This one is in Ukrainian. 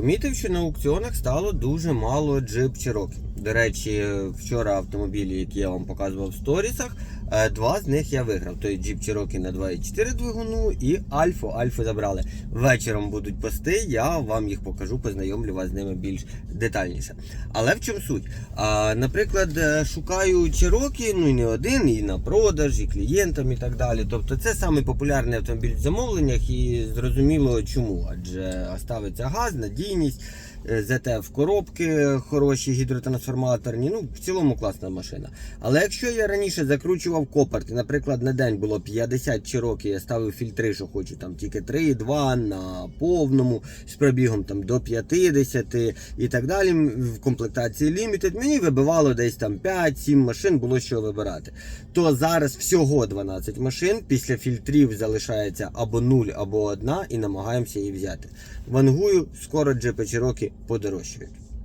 Помітив, що на аукціонах стало дуже мало джип Cherokee. До речі, вчора автомобілі, які я вам показував в сторісах, е, два з них я виграв. Той джип Cherokee на 2.4 двигуну і Альфу. Альфу забрали. Вечором будуть пости, я вам їх покажу, познайомлю вас з ними більш детальніше. Але в чому суть? Наприклад, е, шукаю Cherokee, ну і не один, і на продаж, і клієнтам, і так далі. Тобто це самий популярний автомобіль в замовленнях, і зрозуміло чому. Адже ставиться газ, надійність. е, ЗТФ коробки хороші, гідротрансформаторні. Ну, в цілому класна машина. Але якщо я раніше закручував копарт, наприклад, на день було 50 чироки, я ставив фільтри, що хочу, там тільки 3,2 на повному, з пробігом там до 50 і так далі. В комплектації Limited мені вибивало десь там 5-7 машин, було що вибирати. То зараз всього 12 машин, після фільтрів залишається або 0, або 1, і намагаємося її взяти. Вангую, скоро джипи Cherokee подорожчають.